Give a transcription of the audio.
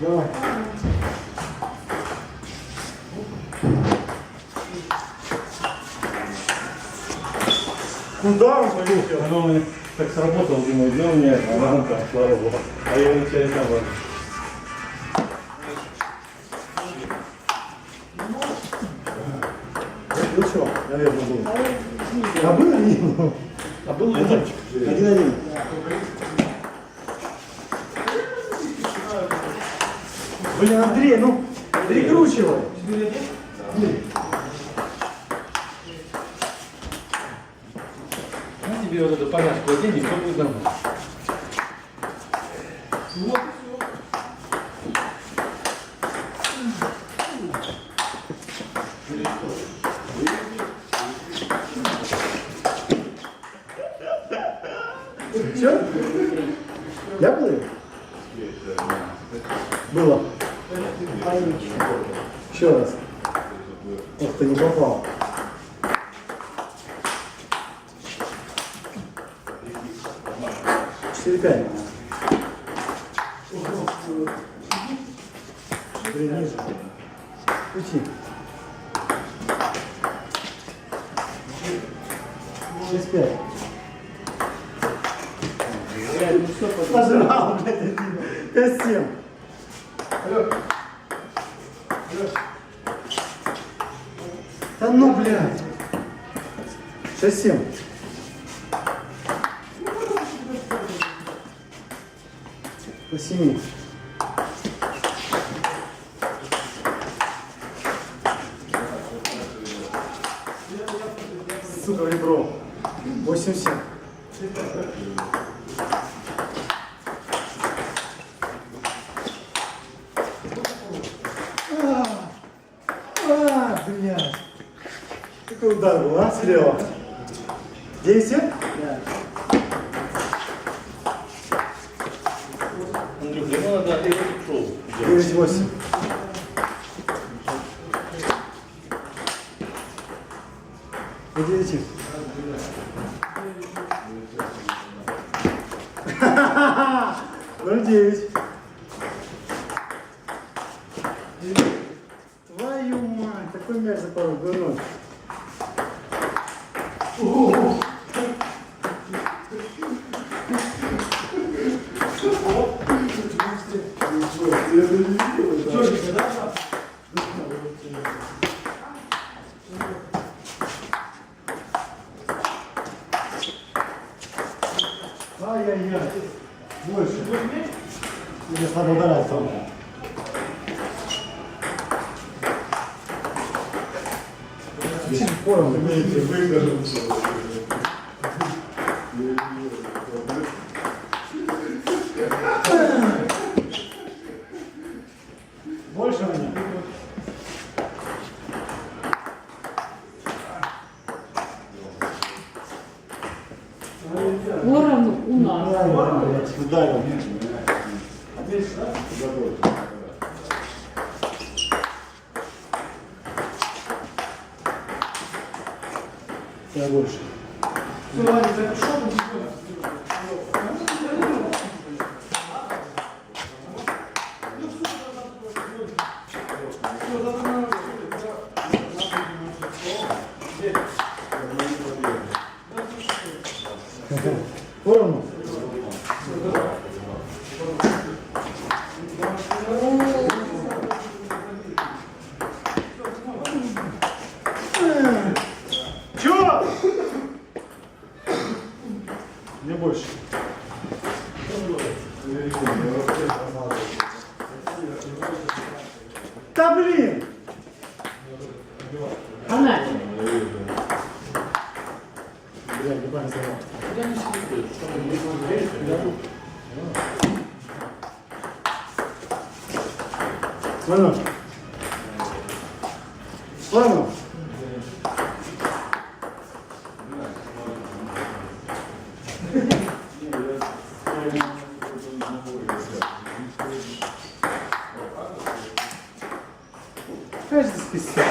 Давай. Куда он полетел? Оно у меня так сработало, думаю, где у меня рамка, слава богу. А я его через там вот. Ну что, наверное, был. А был не? А был летчик. Один один. Блин, Андрей, ну прикручивай. Ну, тебе вот эту понятку одень, и все будет нормально. Все? Я был? Было. Еще раз. Ох ты, не попал. Четыре пять. Блин, ниже. Уйти. Шесть пять. Пожрал, блядь, один. Пять семь. Да ну, блядь. Шесть семь. По семи. Сука, ребро. Восемь семь. А, блядь. Какой удар был, а, слева? 10? Андрюх, ему надо этот шоу. 9, 8. По 9. Ноль девять. Твою мать, такой мяч запорол, いやいや、もう一緒。いや、さばらないと。Там. Понял, имеете Больше мне? Ворон у нас. Ударил. Я больше. Поровну. Да блин! Она. Бля, ебать, забыл. Bueno. Bueno. Все.